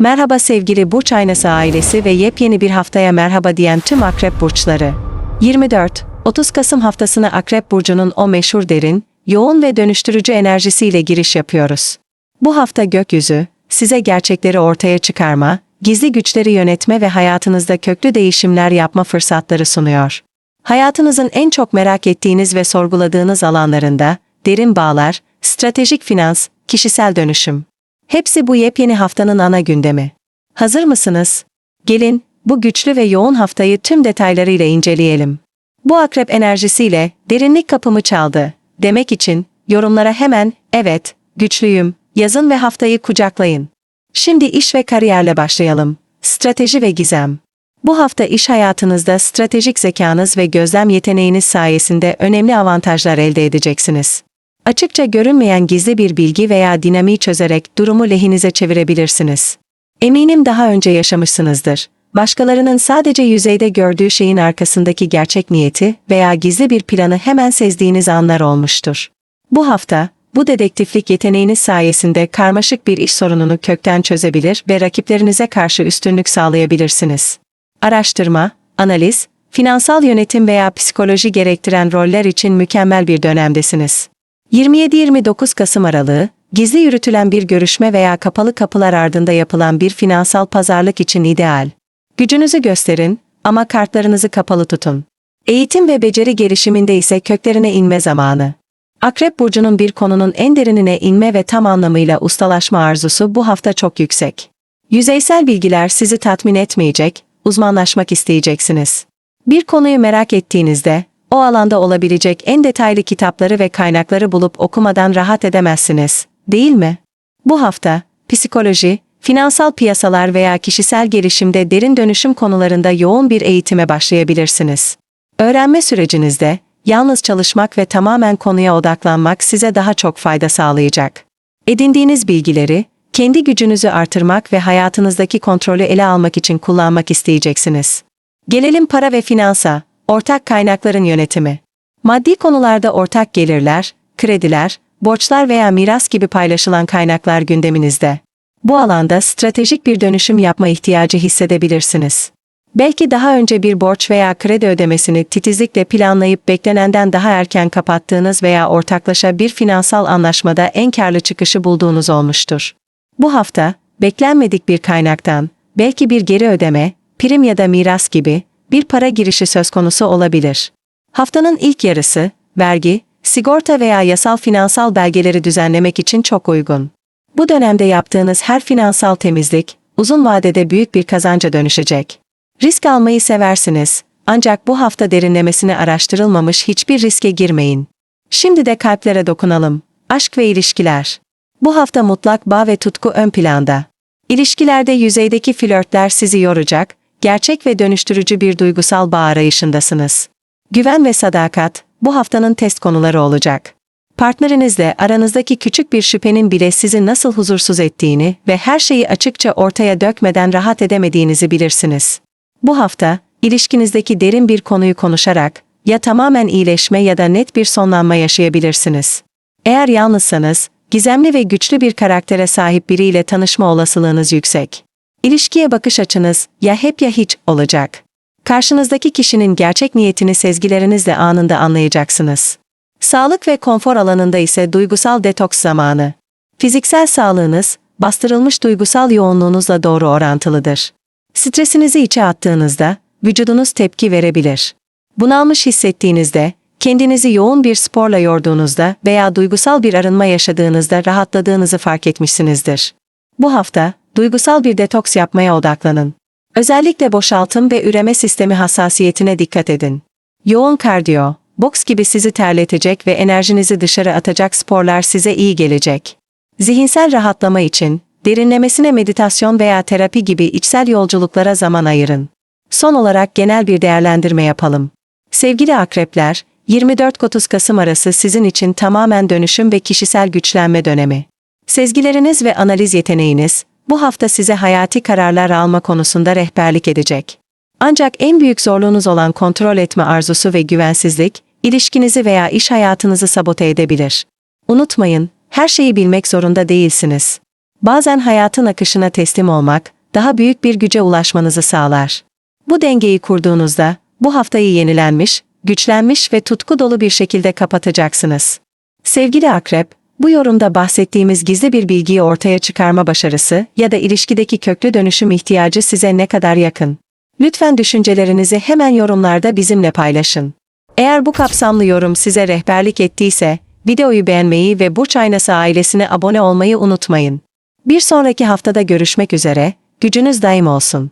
Merhaba sevgili Burç Aynası ailesi ve yepyeni bir haftaya merhaba diyen tüm Akrep Burçları. 24-30 Kasım haftasına Akrep Burcu'nun o meşhur derin, yoğun ve dönüştürücü enerjisiyle giriş yapıyoruz. Bu hafta gökyüzü, size gerçekleri ortaya çıkarma, gizli güçleri yönetme ve hayatınızda köklü değişimler yapma fırsatları sunuyor. Hayatınızın en çok merak ettiğiniz ve sorguladığınız alanlarında, derin bağlar, stratejik finans, kişisel dönüşüm. Hepsi bu yepyeni haftanın ana gündemi. Hazır mısınız? Gelin, bu güçlü ve yoğun haftayı tüm detaylarıyla inceleyelim. Bu akrep enerjisiyle derinlik kapımı çaldı. Demek için yorumlara hemen evet, güçlüyüm yazın ve haftayı kucaklayın. Şimdi iş ve kariyerle başlayalım. Strateji ve gizem. Bu hafta iş hayatınızda stratejik zekanız ve gözlem yeteneğiniz sayesinde önemli avantajlar elde edeceksiniz. Açıkça görünmeyen gizli bir bilgi veya dinamiği çözerek durumu lehinize çevirebilirsiniz. Eminim daha önce yaşamışsınızdır. Başkalarının sadece yüzeyde gördüğü şeyin arkasındaki gerçek niyeti veya gizli bir planı hemen sezdiğiniz anlar olmuştur. Bu hafta, bu dedektiflik yeteneğiniz sayesinde karmaşık bir iş sorununu kökten çözebilir ve rakiplerinize karşı üstünlük sağlayabilirsiniz. Araştırma, analiz, finansal yönetim veya psikoloji gerektiren roller için mükemmel bir dönemdesiniz. 27-29 Kasım aralığı, gizli yürütülen bir görüşme veya kapalı kapılar ardında yapılan bir finansal pazarlık için ideal. Gücünüzü gösterin ama kartlarınızı kapalı tutun. Eğitim ve beceri gelişiminde ise köklerine inme zamanı. Akrep burcunun bir konunun en derinine inme ve tam anlamıyla ustalaşma arzusu bu hafta çok yüksek. Yüzeysel bilgiler sizi tatmin etmeyecek, uzmanlaşmak isteyeceksiniz. Bir konuyu merak ettiğinizde, o alanda olabilecek en detaylı kitapları ve kaynakları bulup okumadan rahat edemezsiniz, değil mi? Bu hafta, psikoloji, finansal piyasalar veya kişisel gelişimde derin dönüşüm konularında yoğun bir eğitime başlayabilirsiniz. Öğrenme sürecinizde, yalnız çalışmak ve tamamen konuya odaklanmak size daha çok fayda sağlayacak. Edindiğiniz bilgileri, kendi gücünüzü artırmak ve hayatınızdaki kontrolü ele almak için kullanmak isteyeceksiniz. Gelelim para ve finansa, ortak kaynakların yönetimi. Maddi konularda ortak gelirler, krediler, borçlar veya miras gibi paylaşılan kaynaklar gündeminizde. Bu alanda stratejik bir dönüşüm yapma ihtiyacı hissedebilirsiniz. Belki daha önce bir borç veya kredi ödemesini titizlikle planlayıp beklenenden daha erken kapattığınız veya ortaklaşa bir finansal anlaşmada en karlı çıkışı bulduğunuz olmuştur. Bu hafta, beklenmedik bir kaynaktan, belki bir geri ödeme, prim ya da miras gibi, bir para girişi söz konusu olabilir. Haftanın ilk yarısı, vergi, sigorta veya yasal finansal belgeleri düzenlemek için çok uygun. Bu dönemde yaptığınız her finansal temizlik, uzun vadede büyük bir kazanca dönüşecek. Risk almayı seversiniz, ancak bu hafta derinlemesine araştırılmamış hiçbir riske girmeyin. Şimdi de kalplere dokunalım. Aşk ve ilişkiler. Bu hafta mutlak bağ ve tutku ön planda. İlişkilerde yüzeydeki flörtler sizi yoracak, gerçek ve dönüştürücü bir duygusal bağ arayışındasınız. Güven ve sadakat, bu haftanın test konuları olacak. Partnerinizle aranızdaki küçük bir şüphenin bile sizi nasıl huzursuz ettiğini ve her şeyi açıkça ortaya dökmeden rahat edemediğinizi bilirsiniz. Bu hafta, ilişkinizdeki derin bir konuyu konuşarak, ya tamamen iyileşme ya da net bir sonlanma yaşayabilirsiniz. Eğer yalnızsanız, gizemli ve güçlü bir karaktere sahip biriyle tanışma olasılığınız yüksek. İlişkiye bakış açınız ya hep ya hiç olacak. Karşınızdaki kişinin gerçek niyetini sezgilerinizle anında anlayacaksınız. Sağlık ve konfor alanında ise duygusal detoks zamanı. Fiziksel sağlığınız, bastırılmış duygusal yoğunluğunuzla doğru orantılıdır. Stresinizi içe attığınızda, vücudunuz tepki verebilir. Bunalmış hissettiğinizde, kendinizi yoğun bir sporla yorduğunuzda veya duygusal bir arınma yaşadığınızda rahatladığınızı fark etmişsinizdir. Bu hafta, duygusal bir detoks yapmaya odaklanın. Özellikle boşaltım ve üreme sistemi hassasiyetine dikkat edin. Yoğun kardiyo, boks gibi sizi terletecek ve enerjinizi dışarı atacak sporlar size iyi gelecek. Zihinsel rahatlama için, derinlemesine meditasyon veya terapi gibi içsel yolculuklara zaman ayırın. Son olarak genel bir değerlendirme yapalım. Sevgili akrepler, 24-30 Kasım arası sizin için tamamen dönüşüm ve kişisel güçlenme dönemi. Sezgileriniz ve analiz yeteneğiniz, bu hafta size hayati kararlar alma konusunda rehberlik edecek. Ancak en büyük zorluğunuz olan kontrol etme arzusu ve güvensizlik, ilişkinizi veya iş hayatınızı sabote edebilir. Unutmayın, her şeyi bilmek zorunda değilsiniz. Bazen hayatın akışına teslim olmak, daha büyük bir güce ulaşmanızı sağlar. Bu dengeyi kurduğunuzda, bu haftayı yenilenmiş, güçlenmiş ve tutku dolu bir şekilde kapatacaksınız. Sevgili akrep, bu yorumda bahsettiğimiz gizli bir bilgiyi ortaya çıkarma başarısı ya da ilişkideki köklü dönüşüm ihtiyacı size ne kadar yakın? Lütfen düşüncelerinizi hemen yorumlarda bizimle paylaşın. Eğer bu kapsamlı yorum size rehberlik ettiyse, videoyu beğenmeyi ve Burç Aynası ailesine abone olmayı unutmayın. Bir sonraki haftada görüşmek üzere, gücünüz daim olsun.